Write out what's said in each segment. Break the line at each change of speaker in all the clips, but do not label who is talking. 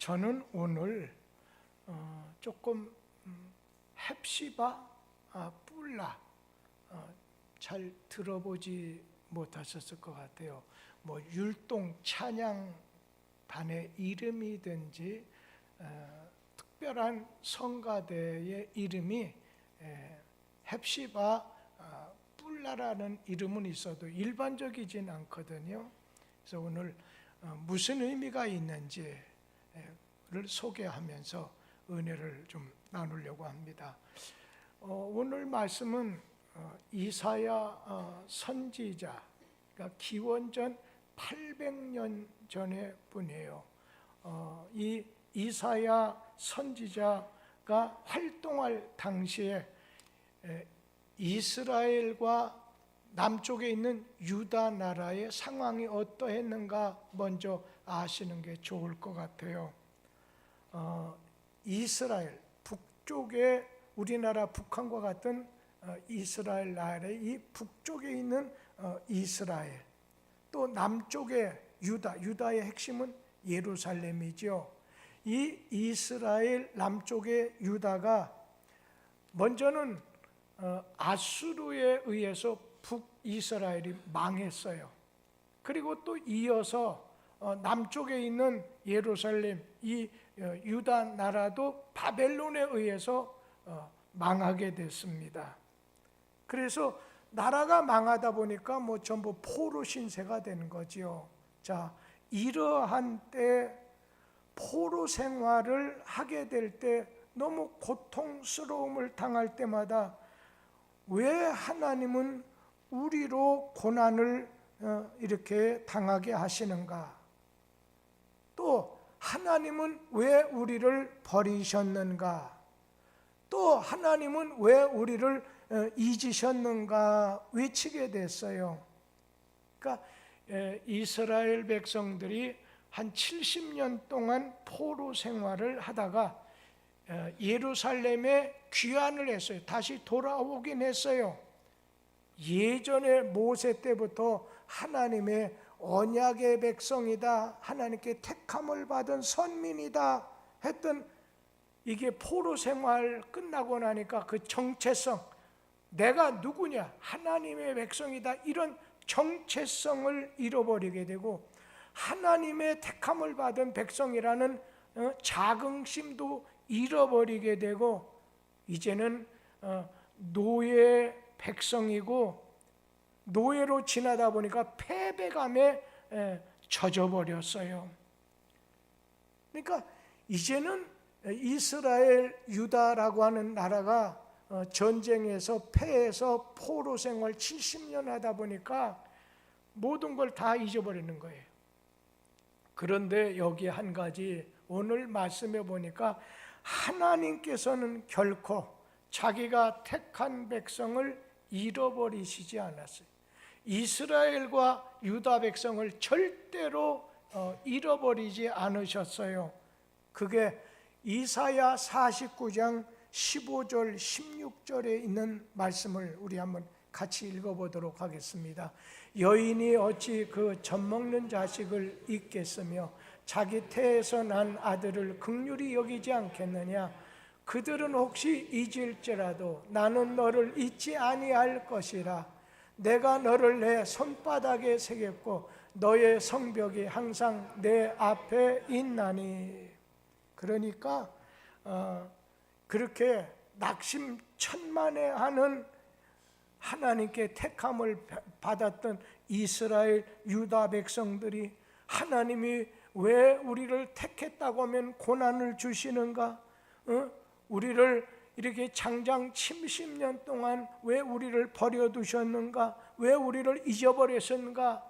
저는 오늘 어, 조금 음, 헵시바 아, 뿔라 어, 잘 들어보지 못하셨을 것 같아요. 뭐 율동 찬양 반의 이름이든지 어, 특별한 성가대의 이름이 에, 헵시바 아, 뿔라라는 이름은 있어도 일반적이진 않거든요. 그래서 오늘 어, 무슨 의미가 있는지 를 소개하면서 은혜를 좀 나누려고 합니다. 어, 오늘 말씀은 어, 이사야 어, 선지자, 그러니까 기원전 800년 전의 분이에요. 어, 이 이사야 선지자가 활동할 당시에 에, 이스라엘과 남쪽에 있는 유다 나라의 상황이 어떠했는가 먼저 아시는 게 좋을 것 같아요. 어, 이스라엘 북쪽에 우리나라 북한과 같은 어, 이스라엘 나라의 이 북쪽에 있는 어, 이스라엘 또 남쪽에 유다 유다의 핵심은 예루살렘이죠. 이 이스라엘 남쪽의 유다가 먼저는 어, 아수르에 의해서 북이스라엘이 망했어요. 그리고 또 이어서 어, 남쪽에 있는 예루살렘 이 어, 유다 나라도 바벨론에 의해서 어, 망하게 됐습니다. 그래서 나라가 망하다 보니까 뭐 전부 포로 신세가 되는 거지요. 자, 이러한 때 포로 생활을 하게 될 때 너무 고통스러움을 당할 때마다 왜 하나님은 우리로 고난을 어, 이렇게 당하게 하시는가? 또 하나님은 왜 우리를 버리셨는가? 또 하나님은 왜 우리를 어, 잊으셨는가 외치게 됐어요. 그러니까 에, 이스라엘 백성들이 한 70년 동안 포로 생활을 하다가 어, 예루살렘에 귀환을 했어요. 다시 돌아오긴 했어요. 예전에 모세 때부터 하나님의 언약의 백성이다. 하나님께 택함을 받은 선민이다. 했던 이게 포로 생활 끝나고 나니까 그 정체성 내가 누구냐? 하나님의 백성이다. 이런 정체성을 잃어버리게 되고 하나님의 택함을 받은 백성이라는 어, 자긍심도 잃어버리게 되고 이제는 어, 노예 백성이고 노예로 지나다 보니까 패배감에 에, 젖어버렸어요. 그러니까 이제는 이스라엘 유다라고 하는 나라가 어, 전쟁에서 패해서 포로 생활 70년 하다 보니까 모든 걸 다 잊어버리는 거예요. 그런데 여기 한 가지 오늘 말씀해 보니까 하나님께서는 결코 자기가 택한 백성을 잃어버리시지 않았어요. 이스라엘과 유다 백성을 절대로 어, 잃어버리지 않으셨어요. 그게 이사야 49장 15절 16절에 있는 말씀을 우리 한번 같이 읽어보도록 하겠습니다. 여인이 어찌 그 젖먹는 자식을 잊겠으며 자기 태에서 난 아들을 극률이 여기지 않겠느냐 그들은 혹시 잊을지라도 나는 너를 잊지 아니할 것이라 내가 너를 내 손바닥에 새겼고 너의 성벽이 항상 내 앞에 있나니 그러니까 어, 그렇게 낙심 천만해하는 하나님께 택함을 받았던 이스라엘 유다 백성들이 하나님이 왜 우리를 택했다고 하면 고난을 주시는가? 어? 우리를 이렇게 장장 70년 동안 왜 우리를 버려두셨는가? 왜 우리를 잊어버렸는가?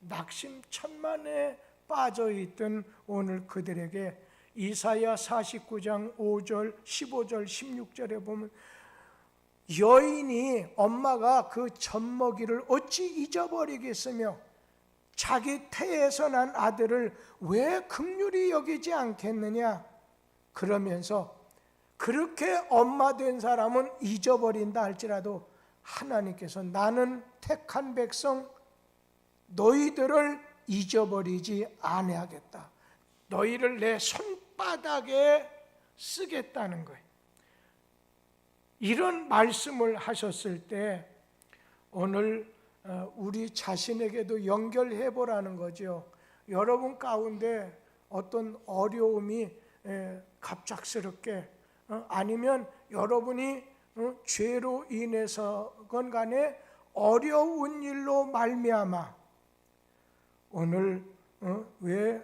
낙심천만에 빠져있던 오늘 그들에게 이사야 49장 5절, 15절, 16절에 보면 여인이 엄마가 그 젖먹이를 어찌 잊어버리겠으며 자기 태에서 난 아들을 왜 극률이 여기지 않겠느냐 그러면서 그렇게 엄마 된 사람은 잊어버린다 할지라도 하나님께서 나는 택한 백성 너희들을 잊어버리지 아니하겠다. 너희를 내손 땅바닥에 쓰겠다는 거예요. 이런 말씀을 하셨을 때 오늘 어, 우리 자신에게도 연결해 보라는 거죠. 여러분 가운데 어떤 어려움이 에, 갑작스럽게 어, 아니면 여러분이 어, 죄로 인해서건 간에 어려운 일로 말미암아 오늘 어, 왜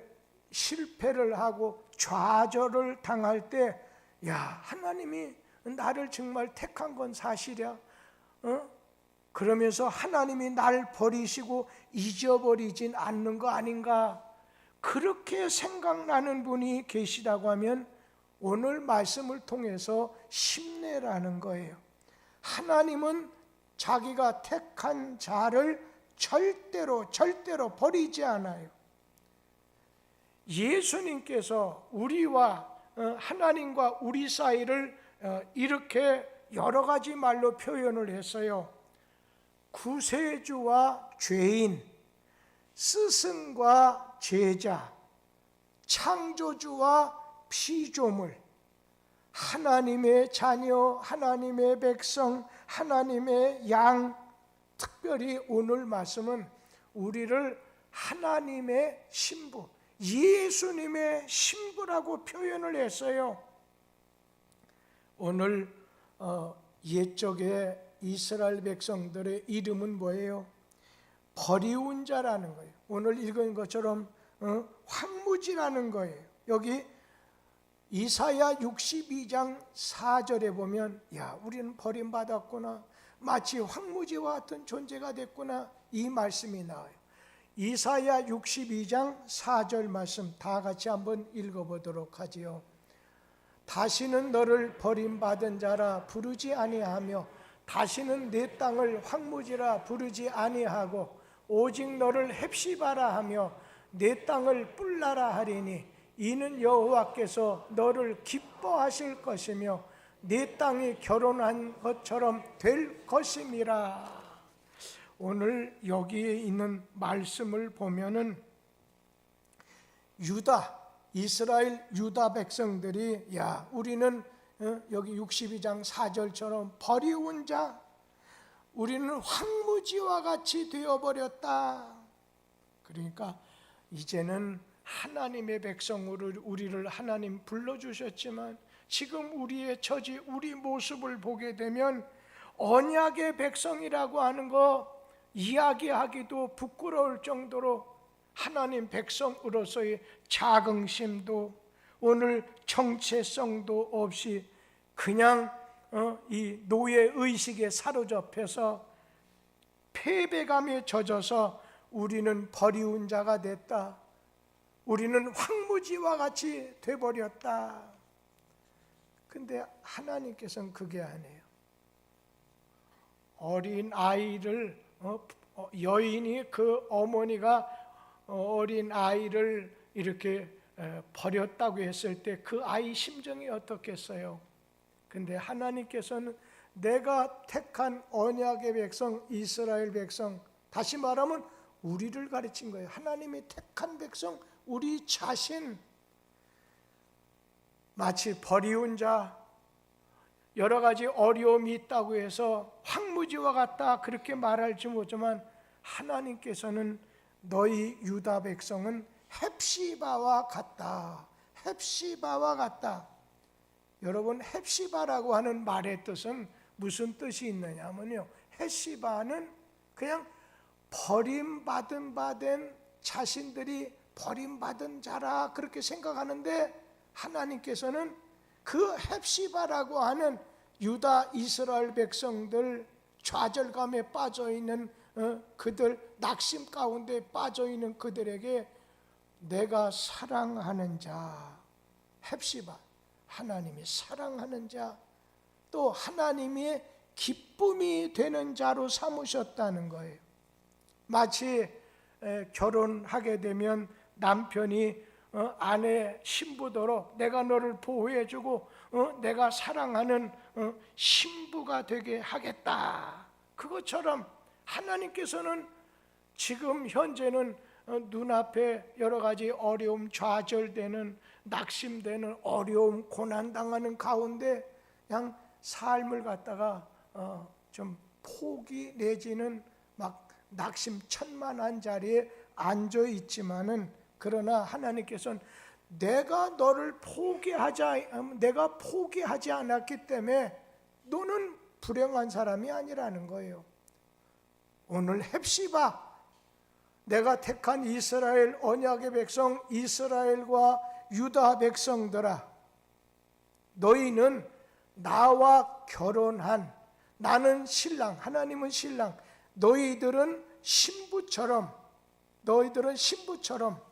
실패를 하고 좌절을 당할 때 야 하나님이 나를 정말 택한 건 사실이야 어? 그러면서 하나님이 날 버리시고 잊어버리진 않는 거 아닌가 그렇게 생각나는 분이 계시다고 하면 오늘 말씀을 통해서 심내라는 거예요. 하나님은 자기가 택한 자를 절대로 절대로 버리지 않아요. 예수님께서 우리와 어, 하나님과 우리 사이를 어, 이렇게 여러 가지 말로 표현을 했어요. 구세주와 죄인, 스승과 제자, 창조주와 피조물, 하나님의 자녀, 하나님의 백성, 하나님의 양, 특별히 오늘 말씀은 우리를 하나님의 신부, 예수님의 신부라고 표현을 했어요. 오늘 어, 옛적에 이스라엘 백성들의 이름은 뭐예요? 버리운 자라는 거예요. 오늘 읽은 것처럼 어, 황무지라는 거예요. 여기 이사야 62장 4절에 보면 야 우리는 버림받았구나 마치 황무지와 같은 존재가 됐구나 이 말씀이 나와요. 이사야 62장 4절 말씀 다 같이 한번 읽어보도록 하지요. 다시는 너를 버림받은 자라 부르지 아니하며 다시는 내 땅을 황무지라 부르지 아니하고 오직 너를 헵시바라 하며 내 땅을 뿔나라 하리니 이는 여호와께서 너를 기뻐하실 것이며 내 땅이 결혼한 것처럼 될 것임이라. 오늘 여기에 있는 말씀을 보면은 유다 이스라엘 유다 백성들이 야 우리는 어, 여기 62장 4절처럼 버리운 자 우리는 황무지와 같이 되어 버렸다. 그러니까 이제는 하나님의 백성으로 우리를 하나님 불러 주셨지만 지금 우리의 처지 우리 모습을 보게 되면 언약의 백성이라고 하는 거 이야기하기도 부끄러울 정도로 하나님 백성으로서의 자긍심도 오늘 정체성도 없이 그냥 어, 이 노예 의식에 사로잡혀서 패배감에 젖어서 우리는 버리운 자가 됐다. 우리는 황무지와 같이 돼버렸다. 근데 하나님께서는 그게 아니에요. 어린 아이를 어, 어, 여인이 그 어머니가 어, 어린 아이를 이렇게 에, 버렸다고 했을 때 그 아이 심정이 어떻겠어요? 근데 하나님께서는 내가 택한 언약의 백성 이스라엘 백성 다시 말하면 우리를 가르친 거예요. 하나님이 택한 백성 우리 자신 마치 버리운 자 여러 가지 어려움이 있다고 해서 황무지와 같다 그렇게 말할지 못하지만 하나님께서는 너희 유다 백성은 헵시바와 같다. 헵시바와 같다. 여러분 헵시바라고 하는 말의 뜻은 무슨 뜻이 있느냐면요. 헵시바는 그냥 버림받은 바된 자신들이 버림받은 자라 그렇게 생각하는데 하나님께서는 그 헵시바라고 하는 유다 이스라엘 백성들 좌절감에 빠져 있는 어, 그들 낙심 가운데 빠져 있는 그들에게 내가 사랑하는 자 헵시바 하나님이 사랑하는 자 또 하나님이 기쁨이 되는 자로 삼으셨다는 거예요. 마치 결혼하게 되면 남편이 어, 아내 신부도록 내가 너를 보호해주고 어, 내가 사랑하는 어, 신부가 되게 하겠다. 그것처럼 하나님께서는 지금 현재는 눈앞에 여러 가지 어려움 좌절되는 낙심되는 어려움, 고난 당하는 가운데 그냥 삶을 갖다가 어, 좀 포기 내지는 막 낙심 천만한 자리에 앉아 있지만은 그러나 하나님께서는 내가 너를 포기하지 않- 내가 포기하지 않았기 때문에 너는 불행한 사람이 아니라는 거예요. 오늘 헵시바 내가 택한 이스라엘 언약의 백성 이스라엘과 유다 백성들아 너희는 나와 결혼한 나는 신랑 하나님은 신랑 너희들은 신부처럼 너희들은 신부처럼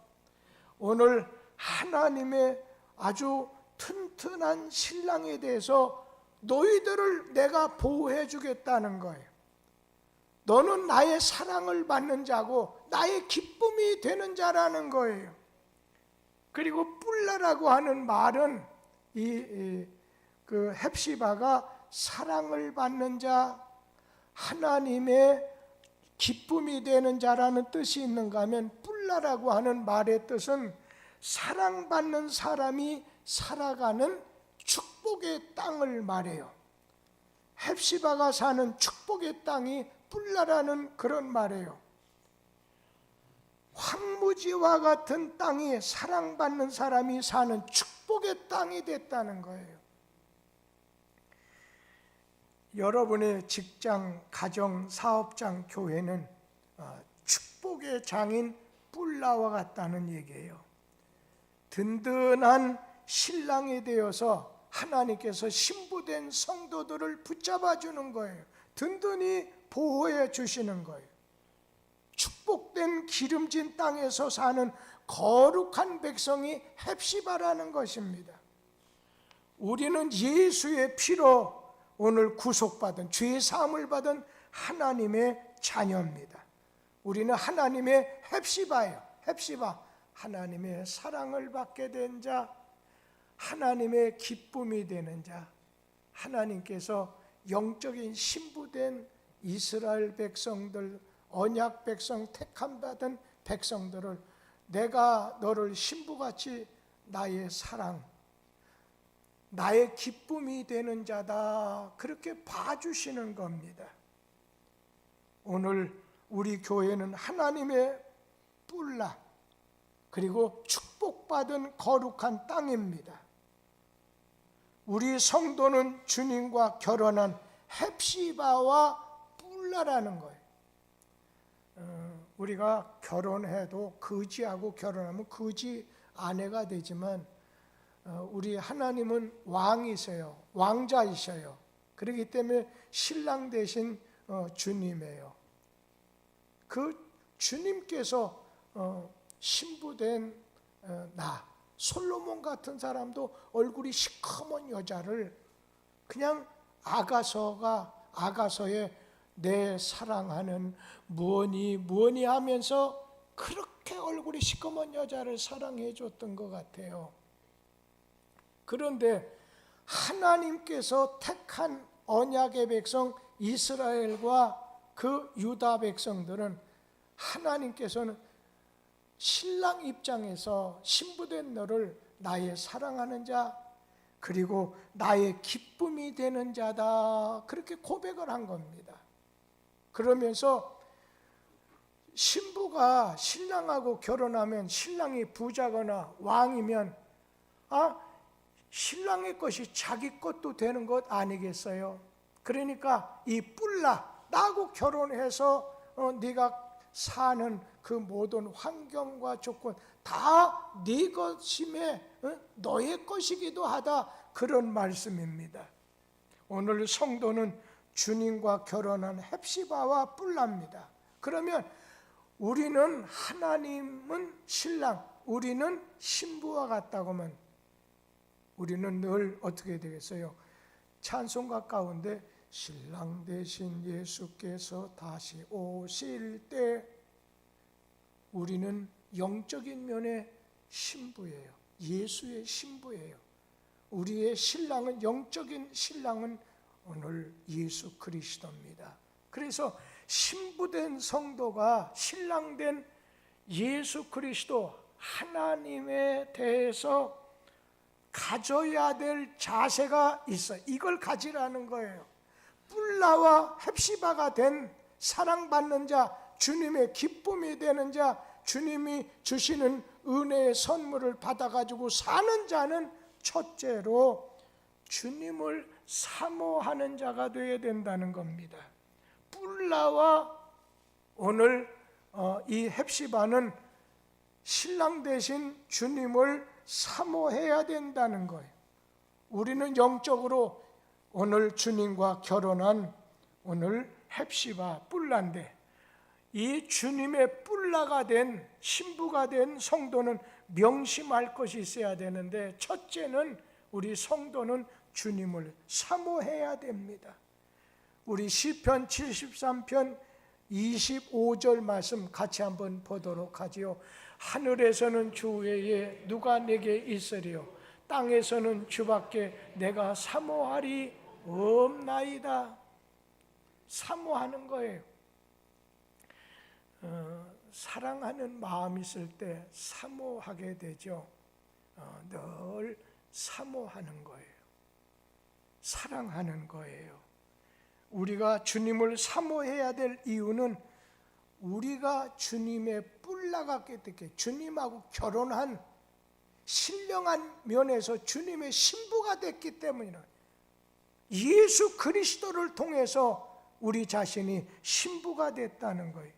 오늘 하나님의 아주 튼튼한 신랑에 대해서 너희들을 내가 보호해 주겠다는 거예요. 너는 나의 사랑을 받는 자고 나의 기쁨이 되는 자라는 거예요. 그리고 뿔라라고 하는 말은 이 그 헵시바가 사랑을 받는 자, 하나님의 기쁨이 되는 자라는 뜻이 있는가 하면 뿔라라고 하는 말의 뜻은 사랑받는 사람이 살아가는 축복의 땅을 말해요. 헵시바가 사는 축복의 땅이 뿔라라는 그런 말이에요. 황무지와 같은 땅이 사랑받는 사람이 사는 축복의 땅이 됐다는 거예요. 여러분의 직장, 가정, 사업장, 교회는 어, 축복의 장인 뿔라와 같다는 얘기예요. 든든한 신랑이 되어서 하나님께서 신부된 성도들을 붙잡아 주는 거예요. 든든히 보호해 주시는 거예요. 축복된 기름진 땅에서 사는 거룩한 백성이 헵시바라는 것입니다. 우리는 예수의 피로 오늘 구속받은 죄 사함을 받은 하나님의 자녀입니다. 우리는 하나님의 헵시바예요. 헵시바 하나님의 사랑을 받게 된 자, 하나님의 기쁨이 되는 자, 하나님께서 영적인 신부된 이스라엘 백성들, 언약 백성 택함 받은 백성들을 내가 너를 신부같이 나의 사랑, 나의 기쁨이 되는 자다. 그렇게 봐주시는 겁니다. 오늘 우리 교회는 하나님의 뿔라, 그리고 축복받은 거룩한 땅입니다. 우리 성도는 주님과 결혼한 헵시바와 뿔라라는 거예요. 어, 우리가 결혼해도 거지하고 결혼하면 거지 아내가 되지만 어, 우리 하나님은 왕이세요. 왕자이셔요. 그렇기 때문에 신랑 대신 어, 주님이에요. 그 주님께서 어, 신부된 어, 나 솔로몬 같은 사람도 얼굴이 시커먼 여자를 그냥 아가서가 아가서에 내 사랑하는 무언이 무언이 하면서 그렇게 얼굴이 시커먼 여자를 사랑해 줬던 것 같아요. 그런데 하나님께서 택한 언약의 백성 이스라엘과 그 유다 백성들은 하나님께서는 신랑 입장에서 신부된 너를 나의 사랑하는 자 그리고 나의 기쁨이 되는 자다 그렇게 고백을 한 겁니다. 그러면서 신부가 신랑하고 결혼하면 신랑이 부자거나 왕이면 아 신랑의 것이 자기 것도 되는 것 아니겠어요? 그러니까 이 뿔라 나하고 결혼해서 어, 네가 사는 그 모든 환경과 조건 다 네 것임에 어? 너의 것이기도 하다 그런 말씀입니다. 오늘 성도는 주님과 결혼한 헵시바와 뿔라입니다. 그러면 우리는 하나님은 신랑, 우리는 신부와 같다고 하면 우리는 늘 어떻게 되겠어요? 찬송가 가운데 신랑 대신 예수께서 다시 오실 때 우리는 영적인 면의 신부예요. 예수의 신부예요. 우리의 신랑은 영적인 신랑은 오늘 예수 그리스도입니다. 그래서 신부된 성도가 신랑된 예수 그리스도 하나님에 대해서 가져야 될 자세가 있어. 이걸 가지라는 거예요. 뿔라와 헵시바가 된 사랑받는 자, 주님의 기쁨이 되는 자, 주님이 주시는 은혜의 선물을 받아가지고 사는 자는 첫째로 주님을 사모하는 자가 되어야 된다는 겁니다. 뿔라와 오늘 어, 이 헵시바는 신랑 대신 주님을 사모해야 된다는 거예요. 우리는 영적으로 오늘 주님과 결혼한 오늘 헵시바 뿔라인데 이 주님의 뿔라가 된 신부가 된 성도는 명심할 것이 있어야 되는데 첫째는 우리 성도는 주님을 사모해야 됩니다. 우리 시편 73편 25절 말씀 같이 한번 보도록 하지요. 하늘에서는 주 외에 누가 내게 있으리요 땅에서는 주밖에 내가 사모하리 없나이다. 사모하는 거예요. 어, 사랑하는 마음 있을 때 사모하게 되죠. 어, 늘 사모하는 거예요. 사랑하는 거예요. 우리가 주님을 사모해야 될 이유는 우리가 주님의 뿔나갔기 때문에 주님하고 결혼한 신령한 면에서 주님의 신부가 됐기 때문이라. 예수 그리스도를 통해서 우리 자신이 신부가 됐다는 거예요.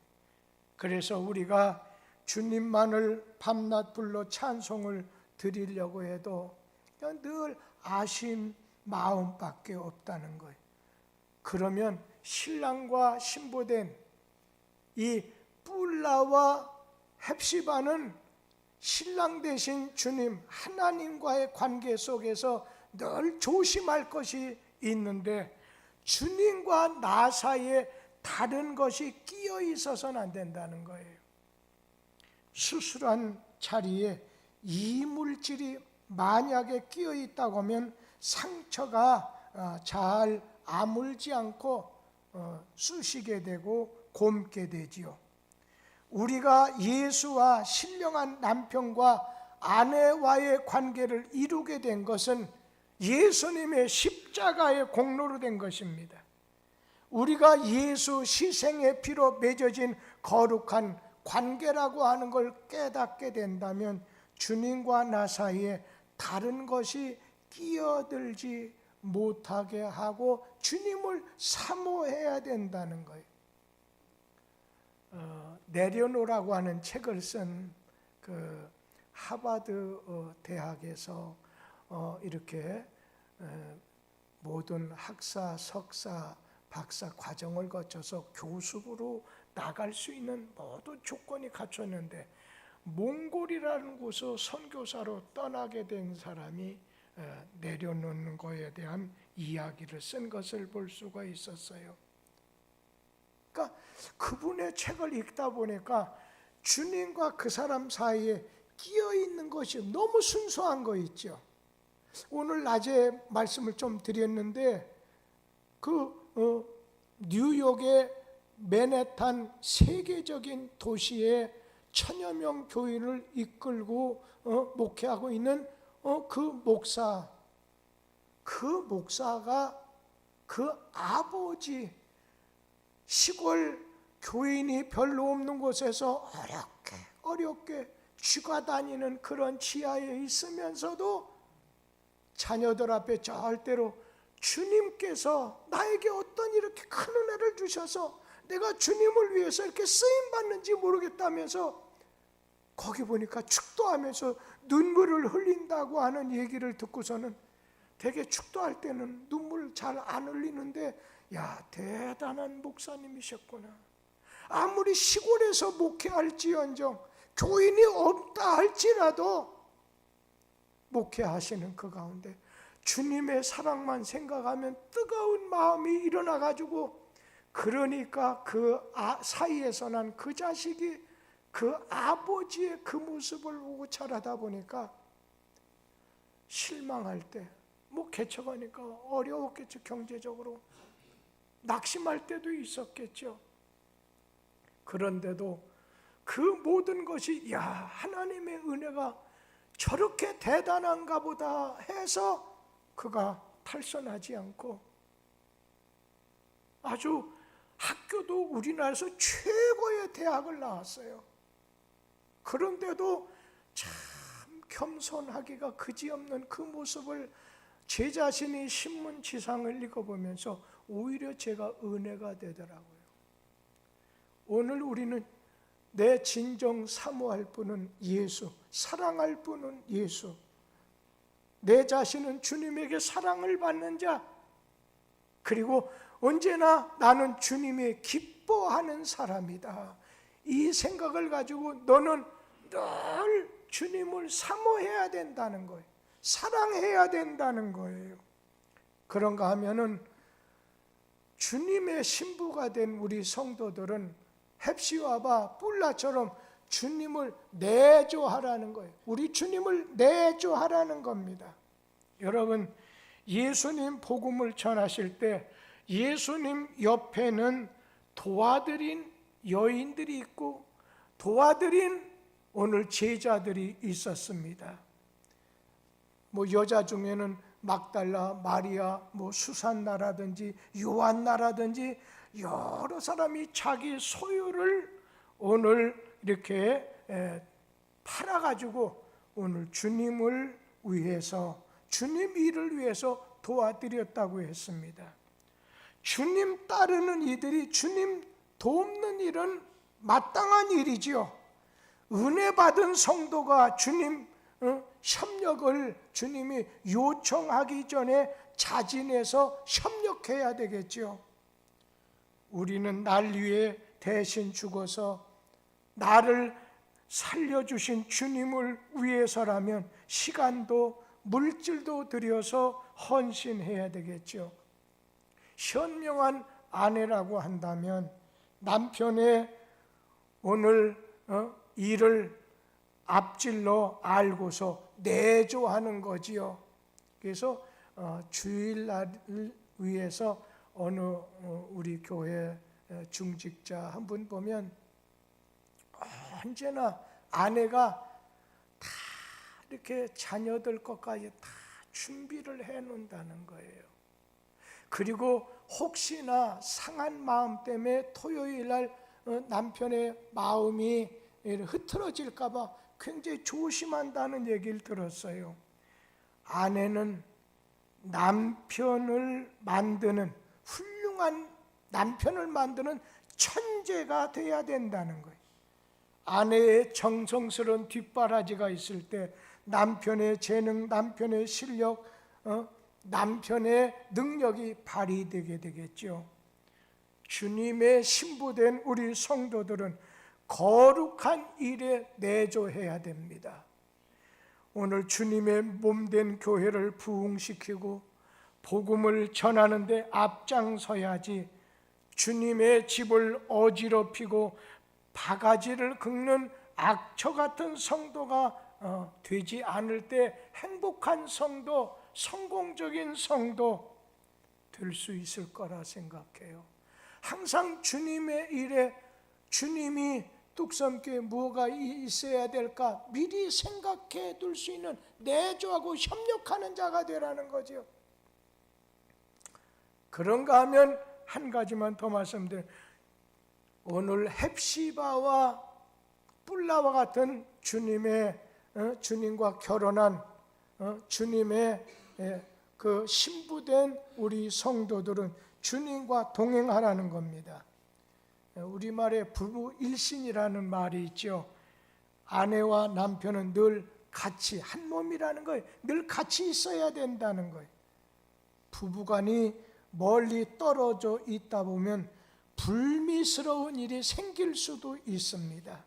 그래서 우리가 주님만을 밤낮 불러 찬송을 드리려고 해도 늘 아쉬운 마음밖에 없다는 거예요. 그러면 신랑과 신부된 이 뿔라와 헵시바는 신랑 대신 주님 하나님과의 관계 속에서 늘 조심할 것이 있는데 주님과 나 사이에 다른 것이 끼어 있어서는 안 된다는 거예요. 수술한 자리에 이물질이 만약에 끼어 있다고 하면 상처가 어, 잘 아물지 않고 어, 쑤시게 되고 곪게 되지요. 우리가 예수와 신령한 남편과 아내와의 관계를 이루게 된 것은 예수님의 십자가의 공로로 된 것입니다. 우리가 예수 희생의 피로 맺어진 거룩한 관계라고 하는 걸 깨닫게 된다면 주님과 나 사이에 다른 것이 끼어들지 못하게 하고 주님을 사모해야 된다는 거예요. 어, 내려놓으라고 하는 책을 쓴 그 하버드 어, 대학에서 어, 이렇게 에, 모든 학사, 석사, 박사 과정을 거쳐서 교수로 나갈 수 있는 모든 조건이 갖췄는데 몽골이라는 곳을 선교사로 떠나게 된 사람이 에, 내려놓는 거에 대한 이야기를 쓴 것을 볼 수가 있었어요. 그러니까 그분의 책을 읽다 보니까 주님과 그 사람 사이에 끼어 있는 것이 너무 순수한 거 있죠. 오늘 낮에 말씀을 좀 드렸는데 그 어, 뉴욕의 맨해탄 세계적인 도시에 천여 명 교인을 이끌고 어, 목회하고 있는 어, 그 목사, 그 목사가 그 아버지 시골 교인이 별로 없는 곳에서 어렵게 어렵게 쥐가 다니는 그런 지하에 있으면서도 자녀들 앞에 절대로 주님께서 나에게 어떤 이렇게 큰 은혜를 주셔서 내가 주님을 위해서 이렇게 쓰임 받는지 모르겠다면서 거기 보니까 축도하면서 눈물을 흘린다고 하는 얘기를 듣고서는 되게 축도할 때는 눈물 잘 안 흘리는데 야 대단한 목사님이셨구나. 아무리 시골에서 목회할지언정 교인이 없다 할지라도 목회하시는 그 가운데 주님의 사랑만 생각하면 뜨거운 마음이 일어나 가지고 그러니까 그 아, 사이에서 난 그 자식이 그 아버지의 그 모습을 보고 자라다 보니까 실망할 때 뭐 개척하니까 어려웠겠죠 경제적으로 낙심할 때도 있었겠죠. 그런데도 그 모든 것이 야 하나님의 은혜가 저렇게 대단한가 보다 해서 그가 탈선하지 않고 아주 학교도 우리나라에서 최고의 대학을 나왔어요. 그런데도 참 겸손하기가 그지없는 그 모습을 제 자신이 신문 지상을 읽어보면서 오히려 제가 은혜가 되더라고요. 오늘 우리는 내 진정 사모할 분은 예수, 사랑할 분은 예수. 내 자신은 주님에게 사랑을 받는 자, 그리고 언제나 나는 주님이 기뻐하는 사람이다. 이 생각을 가지고 너는 늘 주님을 사모해야 된다는 거예요. 사랑해야 된다는 거예요. 그런가 하면은 주님의 신부가 된 우리 성도들은 헵시와바 뿔라처럼 주님을 내조하라는 거예요. 우리 주님을 내조하라는 겁니다. 여러분, 예수님 복음을 전하실 때 예수님 옆에는 도와드린 여인들이 있고 도와드린 오늘 제자들이 있었습니다. 뭐 여자 중에는 막달라, 마리아, 뭐 수산나라든지 요한나라든지 여러 사람이 자기 소유를 오늘 이렇게 에, 팔아 가지고 오늘 주님을 위해서 주님 일을 위해서 도와드렸다고 했습니다. 주님 따르는 이들이 주님 돕는 일은 마땅한 일이지요. 은혜 받은 성도가 주님 어, 협력을 주님이 요청하기 전에 자진해서 협력해야 되겠죠. 우리는 날 위해 대신 죽어서 나를 살려주신 주님을 위해서라면 시간도 물질도 들여서 헌신해야 되겠죠. 현명한 아내라고 한다면 남편의 오늘 어, 일을 앞질러 알고서 내조하는 거지요. 그래서 어, 주일날을 위해서 어느 어, 우리 교회 중직자 한 분 보면 언제나 아내가 다 이렇게 자녀들 것까지 다 준비를 해 놓는다는 거예요. 그리고 혹시나 상한 마음 때문에 토요일 날 어, 남편의 마음이 흐트러질까봐 굉장히 조심한다는 얘기를 들었어요. 아내는 남편을 만드는 훌륭한 남편을 만드는 천재가 돼야 된다는 거예요. 아내의 정성스러운 뒷바라지가 있을 때 남편의 재능, 남편의 실력, 어? 남편의 능력이 발휘되게 되겠죠. 주님의 신부된 우리 성도들은 거룩한 일에 내조해야 됩니다. 오늘 주님의 몸된 교회를 부흥시키고 복음을 전하는데 앞장서야지 주님의 집을 어지럽히고 바가지를 긁는 악처 같은 성도가 어, 되지 않을 때 행복한 성도, 성공적인 성도 될 수 있을 거라 생각해요. 항상 주님의 일에 주님이 뚝섬교에 뭐가 있어야 될까 미리 생각해 둘 수 있는 내조하고 협력하는 자가 되라는 거죠. 그런가 하면 한 가지만 더 말씀드려 오늘 헵시바와 뿔라와 같은 주님의 어, 주님과 결혼한 어, 주님의 예, 그 신부된 우리 성도들은 주님과 동행하라는 겁니다. 우리말에 부부 일신이라는 말이 있죠. 아내와 남편은 늘 같이 한 몸이라는 거예요. 늘 같이 있어야 된다는 거예요. 부부간이 멀리 떨어져 있다 보면 불미스러운 일이 생길 수도 있습니다.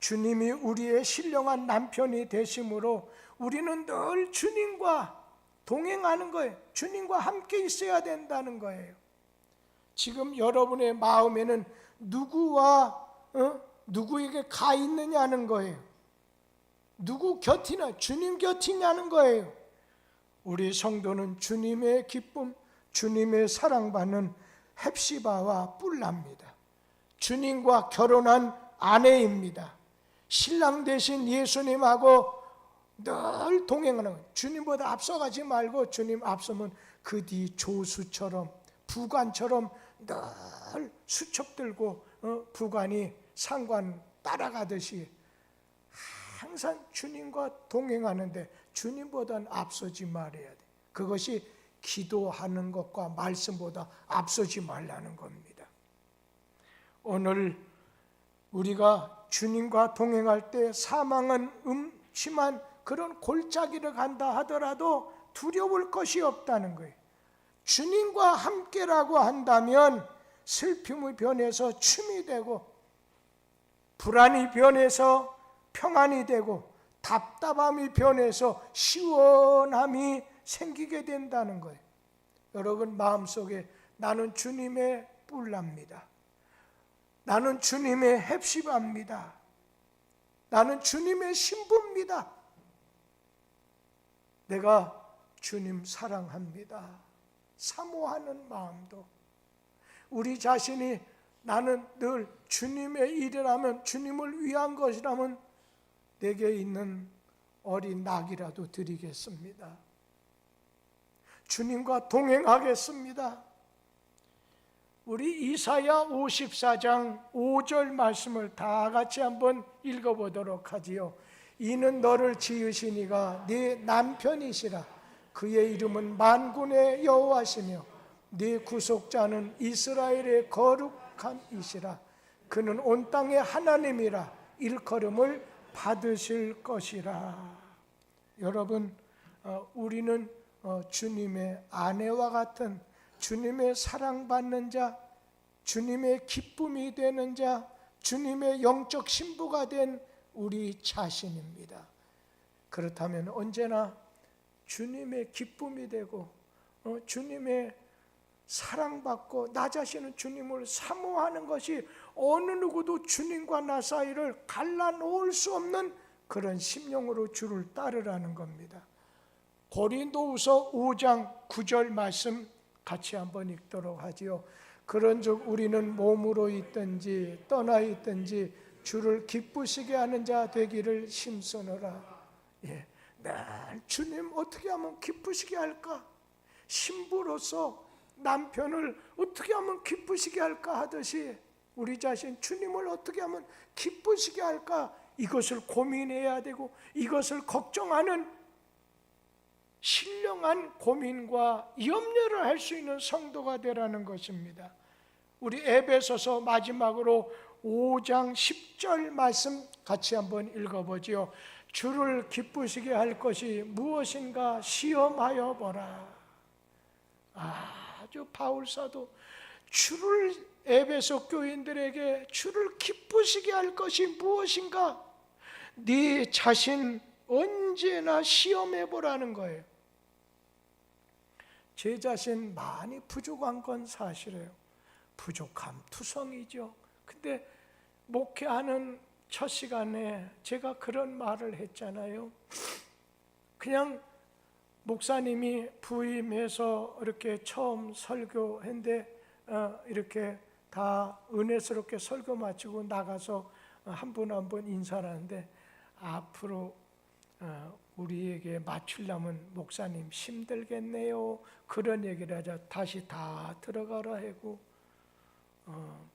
주님이 우리의 신령한 남편이 되심으로 우리는 늘 주님과 동행하는 거예요. 주님과 함께 있어야 된다는 거예요. 지금 여러분의 마음에는 누구와 어? 누구에게 가 있느냐는 거예요. 누구 곁이나 주님 곁이냐는 거예요. 우리 성도는 주님의 기쁨, 주님의 사랑받는 헵시바와 뿔랍니다. 주님과 결혼한 아내입니다. 신랑 대신 예수님하고 늘 동행하는. 주님보다 앞서가지 말고 주님 앞서면 그 뒤 조수처럼 부관처럼 늘 수첩 들고 어, 부관이 상관 따라가듯이 항상 주님과 동행하는데 주님보다는 앞서지 말아야 돼. 그것이 기도하는 것과 말씀보다 앞서지 말라는 겁니다. 오늘 우리가 주님과 동행할 때 사망은 음침한 그런 골짜기를 간다 하더라도 두려울 것이 없다는 거예요. 주님과 함께라고 한다면 슬픔이 변해서 춤이 되고 불안이 변해서 평안이 되고 답답함이 변해서 시원함이 생기게 된다는 거예요. 여러분 마음속에 나는 주님의 뿔납니다. 나는 주님의 헵시바입니다. 나는 주님의 신부입니다. 내가 주님 사랑합니다. 사모하는 마음도 우리 자신이 나는 늘 주님의 일이라면 주님을 위한 것이라면 내게 있는 어린 낙이라도 드리겠습니다. 주님과 동행하겠습니다. 우리 이사야 54장 5절 말씀을 다 같이 한번 읽어보도록 하지요. 이는 너를 지으시니가 네 남편이시라. 그의 이름은 만군의 여호와시며 네 구속자는 이스라엘의 거룩한 이시라. 그는 온 땅의 하나님이라 일컬음을 받으실 것이라. 여러분, 어, 우리는 어, 주님의 아내와 같은 주님의 사랑받는 자, 주님의 기쁨이 되는 자, 주님의 영적 신부가 된 우리 자신입니다. 그렇다면 언제나 주님의 기쁨이 되고 어, 주님의 사랑받고 나 자신은 주님을 사모하는 것이 어느 누구도 주님과 나 사이를 갈라놓을 수 없는 그런 심령으로 주를 따르라는 겁니다. 고린도후서 5장 9절 말씀 같이 한번 읽도록 하지요. 그런즉 우리는 몸으로 있든지 떠나 있든지 주를 기쁘시게 하는 자 되기를 심소노라. 예, 날 주님 어떻게 하면 기쁘시게 할까? 신부로서 남편을 어떻게 하면 기쁘시게 할까 하듯이 우리 자신 주님을 어떻게 하면 기쁘시게 할까 이것을 고민해야 되고 이것을 걱정하는 신령한 고민과 염려를 할 수 있는 성도가 되라는 것입니다. 우리 에베소서 마지막으로 5장 10절 말씀 같이 한번 읽어보지요. 주를 기쁘시게 할 것이 무엇인가 시험하여 보라. 아주 바울 사도 주를 에베소 교인들에게 주를 기쁘시게 할 것이 무엇인가? 네 자신 언제나 시험해 보라는 거예요. 제 자신 많이 부족한 건 사실이에요. 부족함 투성이죠. 근데 목회하는 첫 시간에 제가 그런 말을 했잖아요. 그냥 목사님이 부임해서 이렇게 처음 설교했는데 어, 이렇게 다 은혜스럽게 설교 마치고 나가서 한 분 한 분 인사를 하는데 앞으로 어, 우리에게 맞추려면 목사님 힘들겠네요. 그런 얘기를 하자 다시 다 들어가라 하고 어,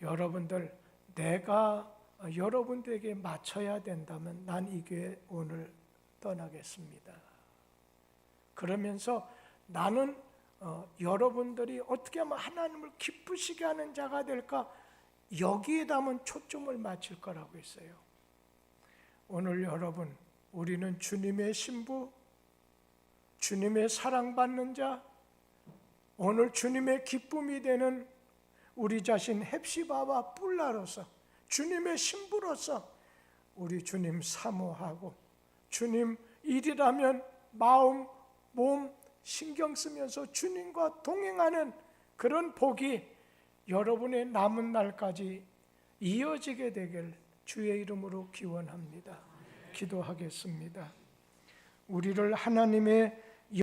여러분들 내가 여러분들에게 맞춰야 된다면 난이 교회 오늘 떠나겠습니다. 그러면서 나는 어, 여러분들이 어떻게 하면 하나님을 기쁘시게 하는 자가 될까 여기에다만 초점을 맞출 거라고 했어요. 오늘 여러분 우리는 주님의 신부, 주님의 사랑받는 자, 오늘 주님의 기쁨이 되는 우리 자신 헵시바와 뿔라로서 주님의 신부로서 우리 주님 사모하고 주님 일이라면 마음, 몸, 신경 쓰면서 주님과 동행하는 그런 복이 여러분의 남은 날까지 이어지게 되길 주의 이름으로 기원합니다. 기도하겠습니다. 우리를 하나님의